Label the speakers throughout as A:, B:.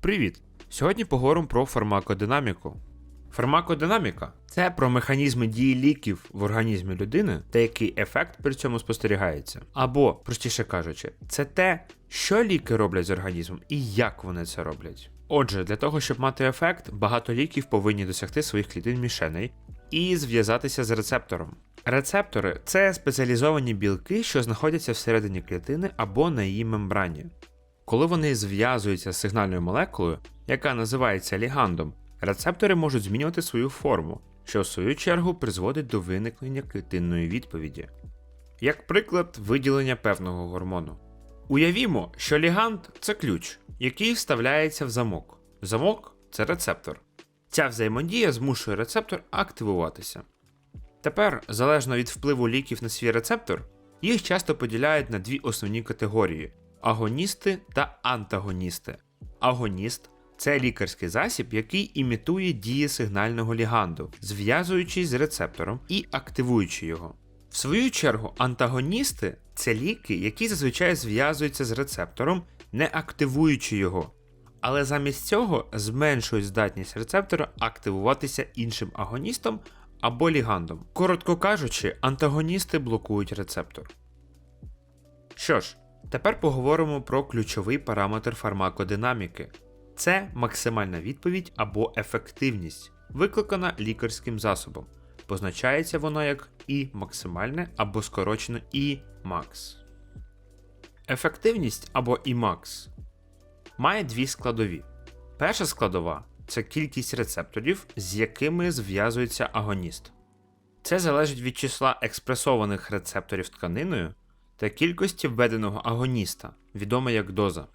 A: Привіт! Сьогодні поговоримо про фармакодинаміку. Фармакодинаміка це про механізми дії ліків в організмі людини та який ефект при цьому спостерігається. Або, простіше кажучи, це те, що ліки роблять з організмом і як вони це роблять. Отже, для того, щоб мати ефект, багато ліків повинні досягти своїх клітин мішеней і зв'язатися з рецептором. Рецептори це спеціалізовані білки, що знаходяться всередині клітини або на її мембрані. Коли вони зв'язуються з сигнальною молекулою, яка називається лігандом, рецептори можуть змінювати свою форму, що в свою чергу призводить до виникнення клітинної відповіді. Як приклад виділення певного гормону. Уявімо, що ліганд це ключ, який вставляється в замок. Замок це рецептор. Ця взаємодія змушує рецептор активуватися. Тепер, залежно від впливу ліків на свій рецептор, їх часто поділяють на дві основні категорії: агоністи та антагоністи. Агоніст це лікарський засіб, який імітує дії сигнального ліганду, зв'язуючись з рецептором і активуючи його. В свою чергу, антагоністи це ліки, які зазвичай зв'язуються з рецептором, не активуючи його, але замість цього зменшують здатність рецептора активуватися іншим агоністом або лігандом. Коротко кажучи, антагоністи блокують рецептор. Що ж, тепер поговоримо про ключовий параметр фармакодинаміки. Це максимальна відповідь або ефективність, викликана лікарським засобом. Позначається воно як І максимальне або скорочено І макс. Ефективність або Імакс має дві складові. Перша складова це кількість рецепторів, з якими зв'язується агоніст. Це залежить від числа експресованих рецепторів тканиною та кількості введеного агоніста, відома як доза.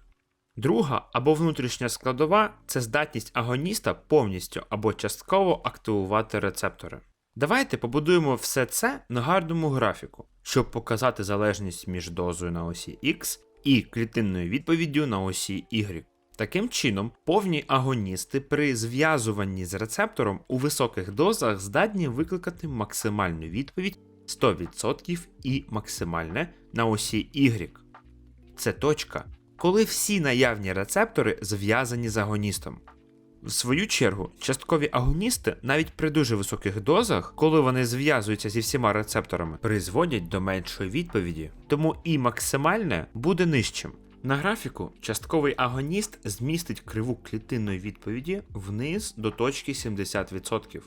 A: Друга або внутрішня складова це здатність агоніста повністю або частково активувати рецептори. Давайте побудуємо все це на гарному графіку, щоб показати залежність між дозою на осі X і клітинною відповіддю на осі Y. Таким чином, повні агоністи при зв'язуванні з рецептором у високих дозах здатні викликати максимальну відповідь 100% і максимальне на осі Y. Це точка, коли всі наявні рецептори зв'язані з агоністом. В свою чергу, часткові агоністи навіть при дуже високих дозах, коли вони зв'язуються зі всіма рецепторами, призводять до меншої відповіді, тому і максимальне буде нижчим. На графіку частковий агоніст змістить криву клітинної відповіді вниз до точки 70%.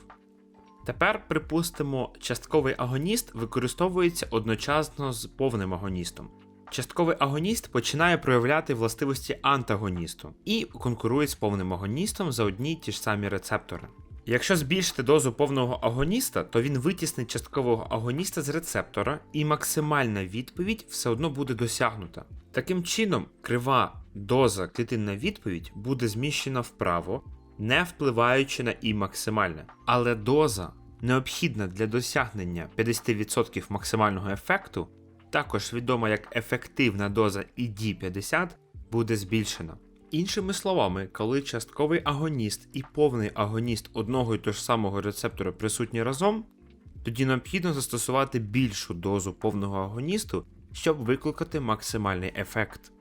A: Тепер, припустимо, частковий агоніст використовується одночасно з повним агоністом. Частковий агоніст починає проявляти властивості антагоністу і конкурує з повним агоністом за одні й ті ж самі рецептори. Якщо збільшити дозу повного агоніста, то він витіснить часткового агоніста з рецептора, і максимальна відповідь все одно буде досягнута. Таким чином, крива доза клітинна відповідь буде зміщена вправо, не впливаючи на і максимальне. Але доза, необхідна для досягнення 50% максимального ефекту, також відома як ефективна доза ID50, буде збільшена. Іншими словами, коли частковий агоніст і повний агоніст одного і того ж самого рецептора присутні разом, тоді необхідно застосувати більшу дозу повного агоністу, щоб викликати максимальний ефект.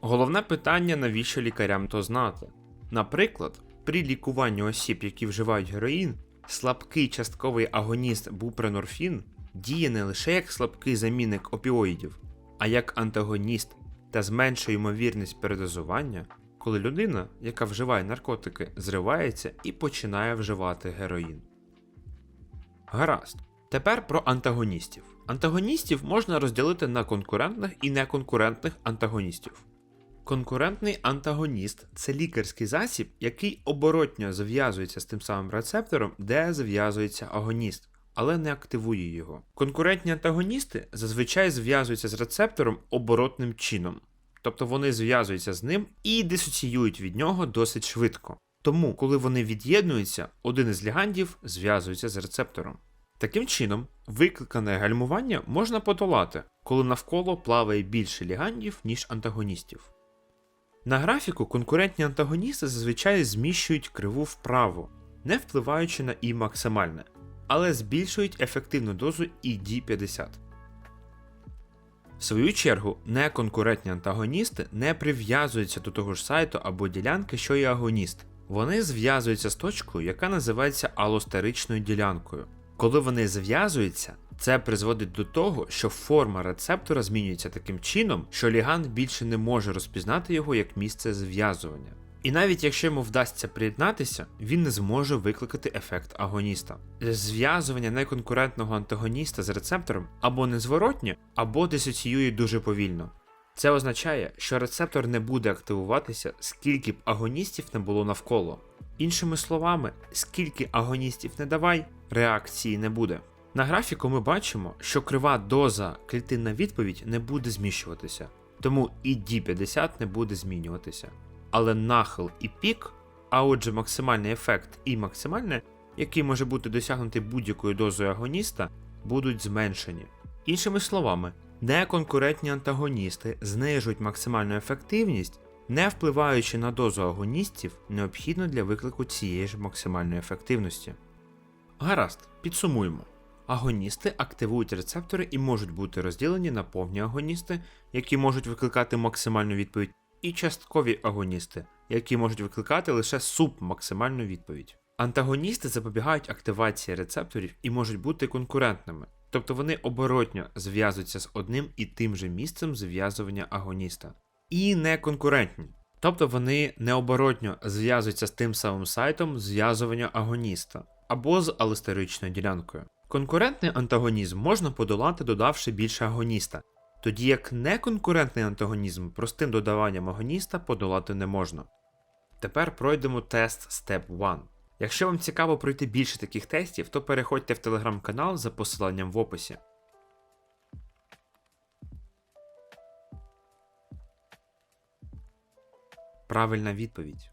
A: Головне питання, навіщо лікарям то знати. Наприклад, при лікуванні осіб, які вживають героїн, слабкий частковий агоніст бупренорфін діє не лише як слабкий замінник опіоїдів, а як антагоніст та зменшує ймовірність передозування, коли людина, яка вживає наркотики, зривається і починає вживати героїн. Гаразд. Тепер про антагоністів. Антагоністів можна розділити на конкурентних і неконкурентних антагоністів. Конкурентний антагоніст це лікарський засіб, який оборотньо зв'язується з тим самим рецептором, де зв'язується агоніст, але не активує його. Конкурентні антагоністи зазвичай зв'язуються з рецептором оборотним чином, тобто вони зв'язуються з ним і дисоціюють від нього досить швидко. Тому, коли вони від'єднуються, один із лігандів зв'язується з рецептором. Таким чином, викликане гальмування можна подолати, коли навколо плаває більше лігандів, ніж антагоністів. На графіку конкурентні антагоністи зазвичай зміщують криву вправо, не впливаючи на і максимальне, але збільшують ефективну дозу ED50. В свою чергу, неконкурентні антагоністи не прив'язуються до того ж сайту або ділянки, що і агоніст. Вони зв'язуються з точкою, яка називається алостеричною ділянкою. Коли вони зв'язуються, це призводить до того, що форма рецептора змінюється таким чином, що ліганд більше не може розпізнати його як місце зв'язування. І навіть якщо йому вдасться приєднатися, він не зможе викликати ефект агоніста. Зв'язування неконкурентного антагоніста з рецептором або незворотнє, або дисоціює дуже повільно. Це означає, що рецептор не буде активуватися, скільки б агоністів не було навколо. Іншими словами, скільки агоністів не давай, реакції не буде. На графіку ми бачимо, що крива доза клітинна відповідь не буде зміщуватися, тому і D50 не буде змінюватися. Але нахил і пік, а отже максимальний ефект і максимальне, який може бути досягнутий будь-якою дозою агоніста, будуть зменшені. Іншими словами, неконкурентні антагоністи знижують максимальну ефективність, не впливаючи на дозу агоністів, необхідну для виклику цієї ж максимальної ефективності. Гаразд, підсумуємо. Агоністи активують рецептори і можуть бути розділені на повні агоністи, які можуть викликати максимальну відповідь, і часткові агоністи, які можуть викликати лише субмаксимальну відповідь. Антагоністи запобігають активації рецепторів і можуть бути конкурентними, тобто вони оборотньо зв'язуються з одним і тим же місцем зв'язування агоніста. І неконкурентні, тобто вони необоротньо зв'язуються з тим самим сайтом зв'язування агоніста або з алестеричною ділянкою. Конкурентний антагонізм можна подолати, додавши більше агоніста, тоді як неконкурентний антагонізм простим додаванням агоніста подолати не можна. Тепер пройдемо тест Step 1. Якщо вам цікаво пройти більше таких тестів, то переходьте в телеграм-канал за посиланням в описі. Правильна відповідь.